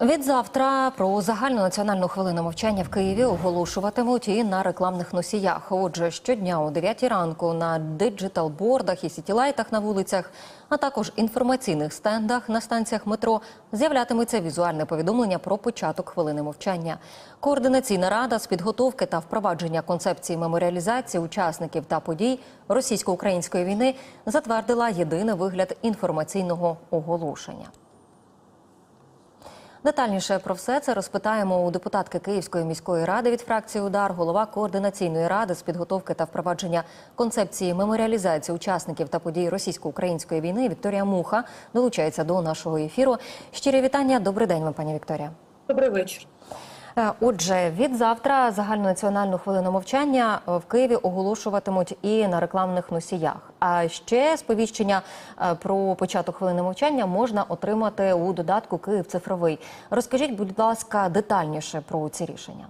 Від завтра про загальну національну хвилину мовчання в Києві оголошуватимуть і на рекламних носіях. Отже, щодня о 9 ранку на диджитал-бордах і сітілайтах на вулицях, а також інформаційних стендах на станціях метро з'являтиметься візуальне повідомлення про початок хвилини мовчання. Координаційна рада з підготовки та впровадження концепції меморіалізації учасників та подій російсько-української війни затвердила єдиний вигляд інформаційного оголошення. Детальніше про все це розпитаємо у депутатки Київської міської ради від фракції Удар, голова координаційної ради з підготовки та впровадження концепції меморіалізації учасників та подій російсько-української війни Вікторія Муха долучається до нашого ефіру. Щирі вітання. Добрий день, вам, пані Вікторія. Добрий вечір. Е, Отже, від завтра загальнонаціональну хвилину мовчання е, в Києві оголошуватимуть і на рекламних носіях. А ще сповіщення е, про початок хвилини мовчання можна отримати у додатку Київ цифровий. Розкажіть, будь ласка, детальніше про ці рішення.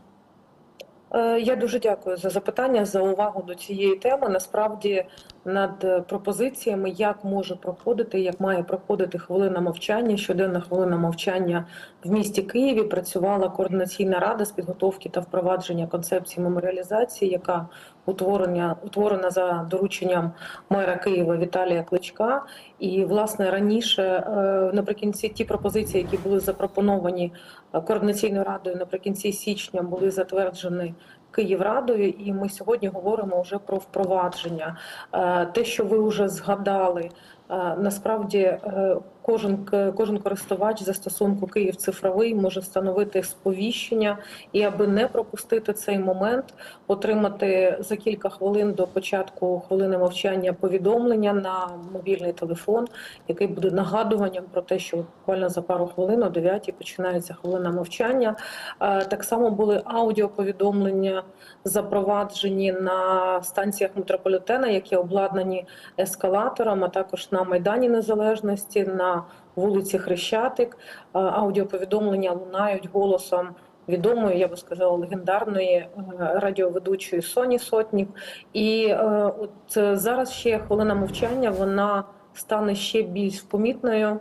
Я дуже дякую за запитання, за увагу до цієї теми. Насправді над е, пропозиціями, як може проходити, як має проходити хвилина мовчання, щоденна хвилина мовчання в місті Києві. Працювала координаційна рада з підготовки та впровадження концепції меморіалізації, яка утворення утворена за дорученням мера Києва Віталія Кличка. І власне раніше, е, наприкінці, ті пропозиції, які були запропоновані е, координаційною радою наприкінці січня, були затверджені. Київрадою, і ми сьогодні говоримо вже про впровадження. Е, Те, що ви вже згадали, е, насправді е, кожен кожен користувач застосунку Київ цифровий може встановити сповіщення, і аби не пропустити цей момент, отримати за кілька хвилин до початку хвилини мовчання повідомлення на мобільний телефон, який буде нагадуванням про те, що буквально за пару хвилин о 9 починається хвилина мовчання. Так само були аудіоповідомлення запроваджені на станціях метрополітена, які обладнані ескалатором, а також на Майдані Незалежності, на вулиці Хрещатик. Е, Аудіоповідомлення лунають голосом відомої, я би сказала, легендарної е, радіоведучої Соні Сотнік. І е, от зараз ще хвилина мовчання, вона стане ще більш помітною.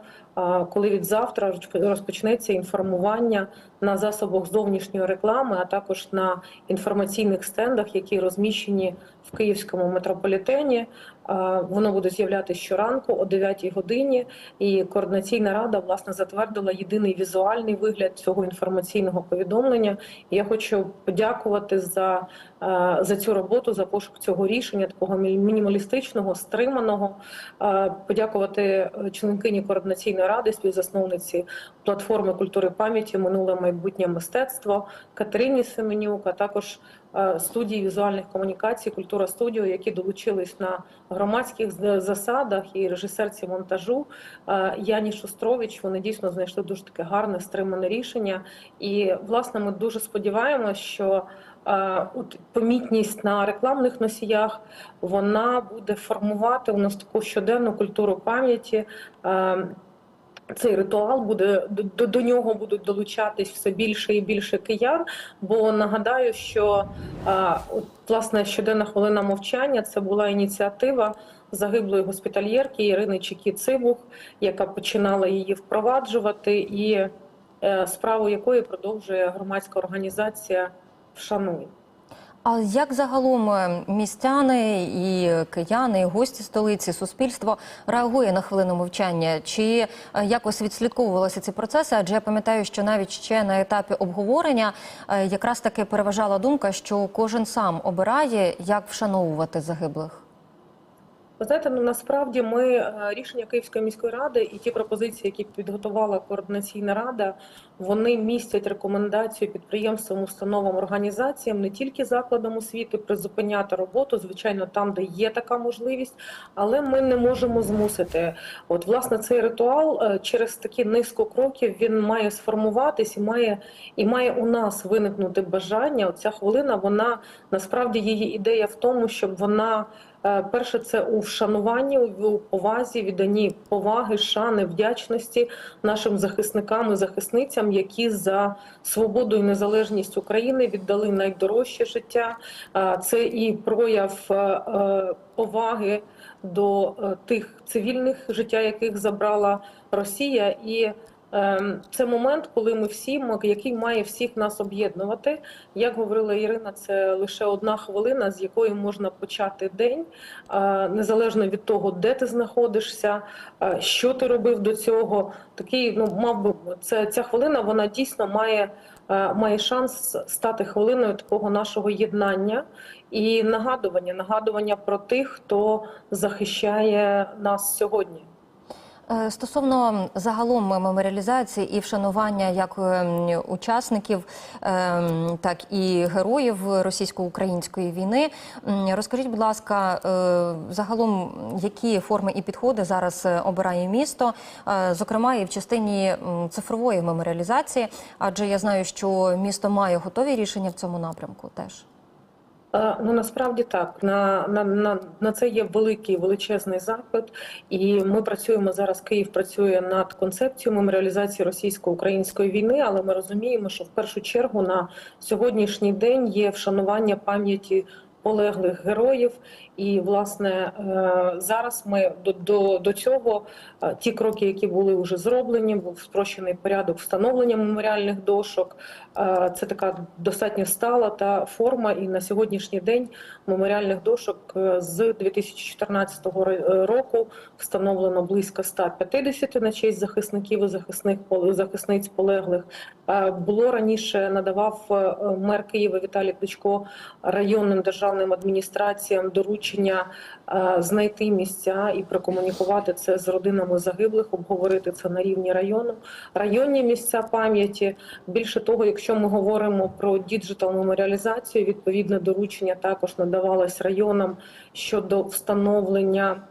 Коли від завтра розпочнеться інформування на засобах зовнішньої реклами, а також на інформаційних стендах, які розміщені в київському метрополітені, воно буде з'являтися щоранку о 9 годині. І координаційна рада власне затвердила єдиний візуальний вигляд цього інформаційного повідомлення. Я хочу подякувати за, за цю роботу, за пошук цього рішення, такого мінімалістичного, стриманого. Подякувати е, членкині координаційної ради, співзасновниці платформи культури пам'яті Минуле майбутнє мистецтво Катерині Семенюк, а також е, студії візуальних комунікацій Культура студіо, які долучились на громадських засадах, і режисерці монтажу е, Яні Шустрович. Вони дійсно знайшли дуже таке гарне стримане рішення. І власне ми дуже сподіваємося, що е, от помітність на рекламних носіях вона буде формувати у нас таку щоденну культуру пам'яті. Цей ритуал буде до, до нього будуть долучатись все більше і більше киян. Бо нагадаю, що а, от, власне щоденна хвилина мовчання це була ініціатива загиблої госпітальєрки Ірини Чекі-Цибух, яка починала її впроваджувати, і е, справу якої продовжує громадська організація Вшануй. А як загалом е, містяни і кияни, і гості столиці, суспільство реагує на хвилину мовчання? Чи е, якось відслідковувалися ці процеси? Адже я пам'ятаю, що навіть ще на етапі обговорення е, якраз таки переважала думка, що кожен сам обирає, як вшановувати загиблих. Ви знаєте, ну насправді ми е, рішення Київської міської ради і ті пропозиції, які підготувала координаційна рада, вони містять рекомендацію підприємствам, установам, організаціям, не тільки закладам освіти призупиняти роботу, звичайно, там, де є така можливість, але ми не можемо змусити. От власне цей ритуал е, через такі низку кроків він має сформуватись і має і має у нас виникнути бажання. Оця хвилина, вона насправді її ідея в тому, щоб вона. Е, Перше, це у вшануванні, у повазі, відданні поваги, шани, вдячності нашим захисникам і захисницям, які за свободу і незалежність України віддали найдорожче життя. Е, Це і прояв е, поваги до тих цивільних, життя яких забрала Росія, і Це момент, коли ми всі, який має всіх нас об'єднувати. Як говорила Ірина, це лише одна хвилина, з якої можна почати день, е, незалежно від того, де ти знаходишся, е, що ти робив до цього. Такий, ну мав би це ця хвилина, вона дійсно має, е, має шанс стати хвилиною такого нашого єднання і нагадування, нагадування про тих, хто захищає нас сьогодні. Е, Стосовно загалом меморіалізації і вшанування як ем, учасників, ем, так і героїв російсько-української війни, розкажіть, будь ласка, е, загалом які форми і підходи зараз е, обирає місто, зокрема і в частині цифрової меморіалізації, адже я знаю, що місто має готові рішення в цьому напрямку теж. Ну насправді так на, на, на, на це є великий величезний запит, і ми працюємо зараз. Київ працює над концепцією меморіалізації російсько-української війни, але ми розуміємо, що в першу чергу на сьогоднішній день є вшанування пам'яті полеглих героїв. І власне е, зараз ми до, до, до цього е, ті кроки, які були вже зроблені, був спрощений порядок встановлення меморіальних дошок. Е, Це така достатньо стала та форма. І на сьогоднішній день меморіальних дошок з 2014 ро- року встановлено близько 150 на честь захисників і захисних захисниць полеглих. Було раніше надавав мер Києва Віталій Кличко районним державним адміністраціям доручення е, знайти місця і прокомунікувати це з родинами загиблих, обговорити це на рівні району. Районні місця пам'яті. Більше того, якщо ми говоримо про діджитал меморіалізацію, відповідне доручення також надавалось районам щодо встановлення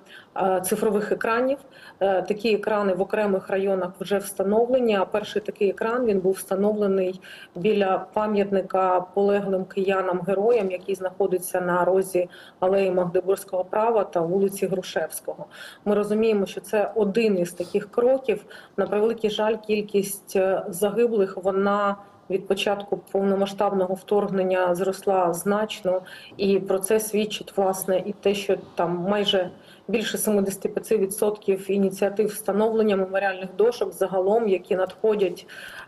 цифрових екранів. Е, Такі екрани в окремих районах вже встановлені. А перший такий екран він був встановлений біля пам'ятника полеглим киянам героям, який знаходиться на розі алеї Магдебурзького права та вулиці Грушевського. Ми розуміємо, що це один із таких кроків. На превеликий жаль, кількість е, загиблих вона. Від початку повномасштабного вторгнення зросла значно, і про це свідчить власне і те, що там майже більше 75% ініціатив встановлення меморіальних дошок загалом, які надходять,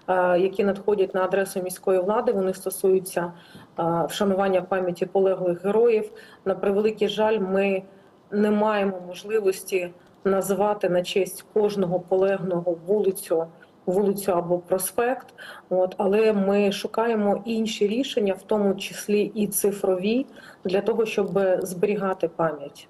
е, які надходять на адресу міської влади. Вони стосуються е, вшанування пам'яті полеглих героїв. На превеликий жаль, ми не маємо можливості називати на честь кожного полеглого вулицю. Вулицю або проспект, от але ми шукаємо інші рішення, в тому числі і цифрові, для того, щоб зберігати пам'ять.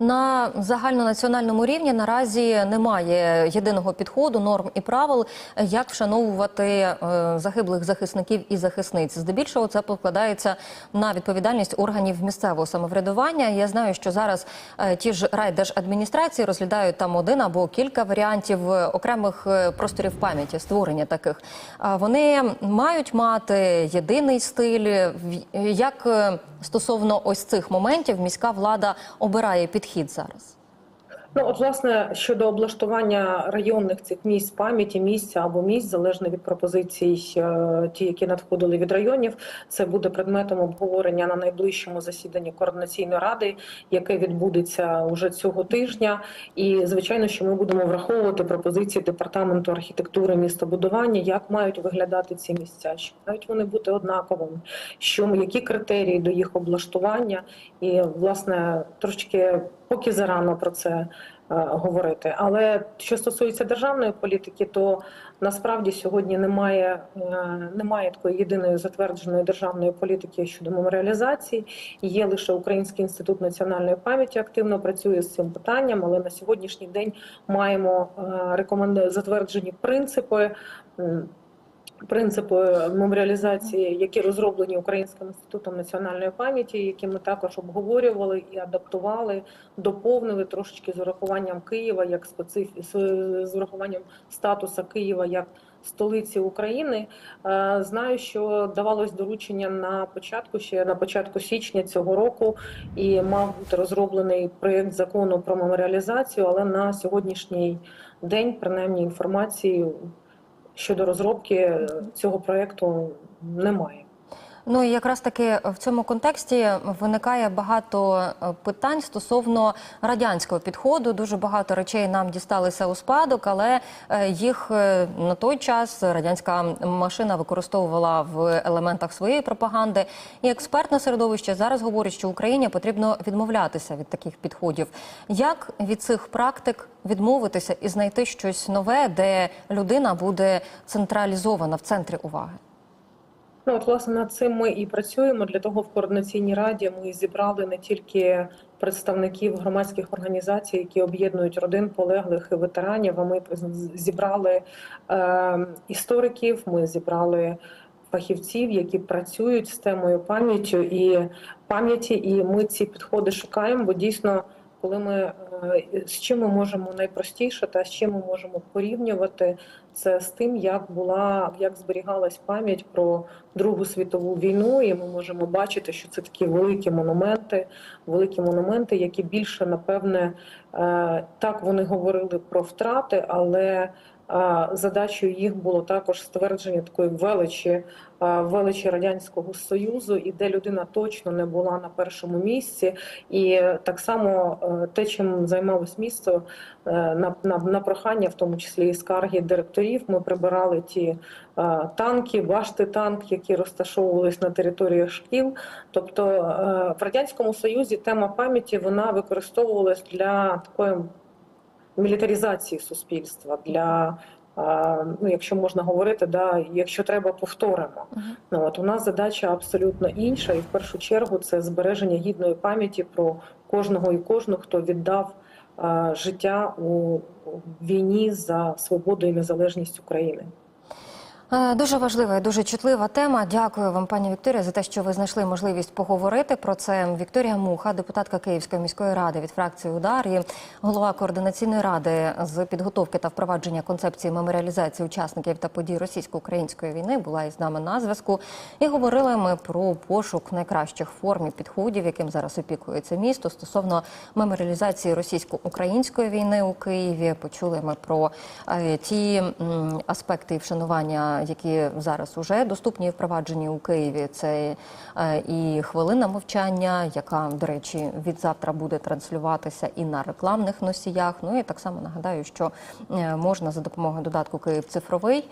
На загальнонаціональному рівні наразі немає єдиного підходу, норм і правил, як вшановувати е, загиблих захисників і захисниць. Здебільшого це покладається на відповідальність органів місцевого самоврядування. Я знаю, що зараз е, ті ж райдержадміністрації розглядають там один або кілька варіантів е, окремих просторів пам'яті, створення таких. Вони мають мати єдиний стиль. Як стосовно ось цих моментів міська влада обирає підхід зараз? Ну, от, власне, щодо облаштування районних цих місць пам'яті, місця або місць, залежно від пропозицій, е, ті, які надходили від районів, це буде предметом обговорення на найближчому засіданні координаційної ради, яке відбудеться уже цього тижня. І звичайно, що ми будемо враховувати пропозиції департаменту архітектури містобудування, як мають виглядати ці місця, чи мають вони бути однаковими, що які критерії до їх облаштування, і власне трошки поки зарано про це е, говорити. Але що стосується державної політики, то насправді сьогодні немає, е, немає такої єдиної затвердженої державної політики щодо меморіалізації. Є лише Український інститут національної пам'яті активно працює з цим питанням, але на сьогоднішній день маємо е, затверджені принципи. Принципи меморіалізації, які розроблені Українським інститутом національної пам'яті, які ми також обговорювали і адаптували, доповнили трошечки з урахуванням Києва, як специф... з- з урахуванням статуса Києва як столиці України. Е, Знаю, що давалось доручення на початку ще на початку січня цього року, і мав бути розроблений проєкт закону про меморіалізацію, але на сьогоднішній день, принаймні, інформації щодо розробки цього проєкту немає. Ну і якраз таки в цьому контексті виникає багато е, питань стосовно радянського підходу. Дуже багато речей нам дісталися у спадок, але е, їх е, на той час радянська машина використовувала в елементах своєї пропаганди. І експертне середовище зараз говорить, що Україні потрібно відмовлятися від таких підходів. Як від цих практик відмовитися і знайти щось нове, де людина буде централізована в центрі уваги? Ну, от, власне, над цим ми і працюємо. Для того в координаційній раді ми зібрали не тільки представників громадських організацій, які об'єднують родин полеглих і ветеранів. А ми зібрали е, істориків, ми зібрали фахівців, які працюють з темою пам'яттю і пам'яті. І ми ці підходи шукаємо, бо дійсно. Коли ми з чим ми можемо найпростіше, та з чим ми можемо порівнювати? Це з тим, як була як зберігалась пам'ять про Другу світову війну, і ми можемо бачити, що це такі великі монументи, великі монументи, які більше напевне е, так вони говорили про втрати, але е, задачею їх було також ствердження такої величі, величі радянського союзу, і де людина точно не була на першому місці, і так само е, те, чим займалось місто е, на, на, на прохання, в тому числі і скарги директорів, ми прибирали ті е, танки, башти танк, які розташовувались на територіях шкіл. Тобто в радянському союзі тема пам'яті вона використовувалась для такої мілітаризації суспільства. для Ну, якщо можна говорити, да, якщо треба, повторимо. Ну, от у нас задача абсолютно інша, і в першу чергу це збереження гідної пам'яті про кожного і кожну, хто віддав е, життя у війні за свободу і незалежність України. Е, Дуже важлива і дуже чутлива тема. Дякую вам, пані Вікторія, за те, що ви знайшли можливість поговорити про це. Вікторія Муха, депутатка Київської міської ради від фракції Удар і голова координаційної ради з підготовки та впровадження концепції меморіалізації учасників та подій російсько-української війни, була із нами на зв'язку. І говорили ми про пошук найкращих форм і підходів, яким зараз опікується місто стосовно меморіалізації російсько-української війни у Києві. Почули ми про е, ті аспекти і вшанування які зараз уже доступні і впроваджені у Києві. Це е, і хвилина мовчання, яка, до речі, від завтра буде транслюватися і на рекламних носіях. Ну і так само нагадаю, що е, можна за допомогою додатку Київ цифровий е,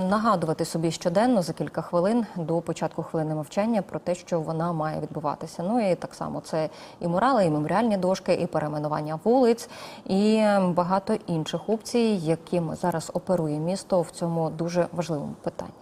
нагадувати собі щоденно за кілька хвилин до початку хвилини мовчання про те, що вона має відбуватися. Ну і так само це і мурали, і меморіальні дошки, і перейменування вулиць, і багато інших опцій, якими зараз оперує місто в цьому дуже важливому питанні.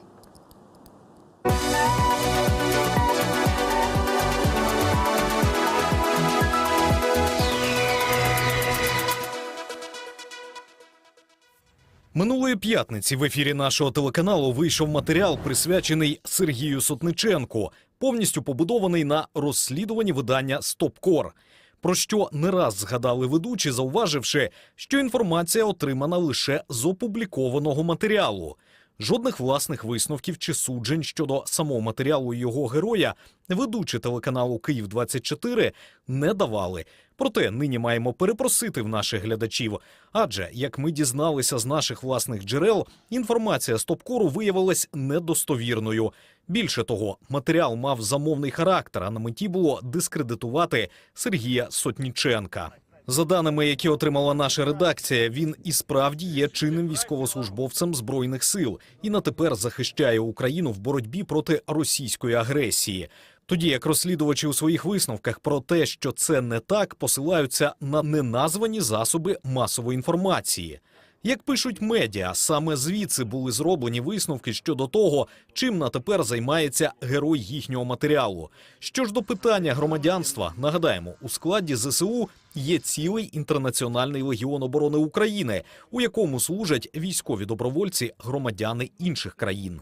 Минулої п'ятниці в ефірі нашого телеканалу вийшов матеріал, присвячений Сергію Сотниченку, повністю побудований на розслідуванні видання Стопкор. Про що не раз згадали ведучі, зауваживши, що інформація отримана лише з опублікованого матеріалу. Жодних власних висновків чи суджень щодо самого матеріалу його героя ведучі телеканалу Київ 24 не давали. Проте нині маємо перепросити в наших глядачів. Адже, як ми дізналися з наших власних джерел, інформація з Топкору виявилась недостовірною. Більше того, матеріал мав замовний характер, а на меті було дискредитувати Сергія Сотніченка. За даними, які отримала наша редакція, він і справді є чинним військовослужбовцем збройних сил і на тепер захищає Україну в боротьбі проти російської агресії. Тоді як розслідувачі у своїх висновках про те, що це не так, посилаються на неназвані засоби масової інформації. Як пишуть медіа, саме звідси були зроблені висновки щодо того, чим на тепер займається герой їхнього матеріалу. Що ж до питання громадянства, нагадаємо, у складі ЗСУ є цілий інтернаціональний легіон оборони України, у якому служать військові добровольці, громадяни інших країн.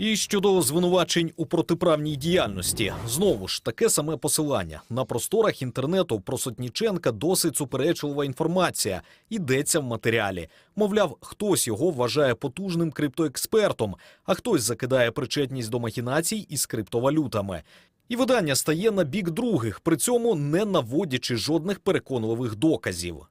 І щодо звинувачень у протиправній діяльності, знову ж таке саме посилання на просторах інтернету про Сотніченка досить суперечлива інформація. Йдеться в матеріалі. Мовляв, хтось його вважає потужним криптоекспертом, а хтось закидає причетність до махінацій із криптовалютами. І видання стає на бік других, при цьому не наводячи жодних переконливих доказів.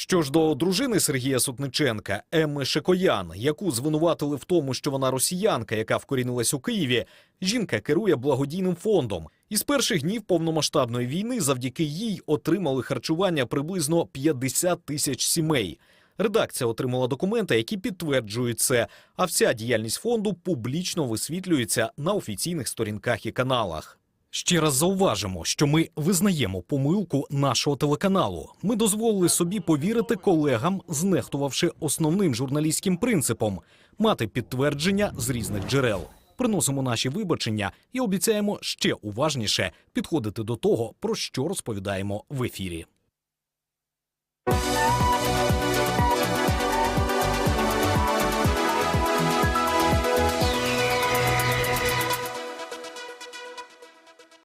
Що ж до дружини Сергія Сутниченка Емми Шикоян, яку звинуватили в тому, що вона росіянка, яка вкорінилась у Києві, жінка керує благодійним фондом. Із перших днів повномасштабної війни завдяки їй отримали харчування приблизно 50 тисяч сімей. Редакція отримала документи, які підтверджують це. А вся діяльність фонду публічно висвітлюється на офіційних сторінках і каналах. Ще раз зауважимо, що ми визнаємо помилку нашого телеканалу. Ми дозволили собі повірити колегам, знехтувавши основним журналістським принципом мати підтвердження з різних джерел. Приносимо наші вибачення і обіцяємо ще уважніше підходити до того, про що розповідаємо в ефірі.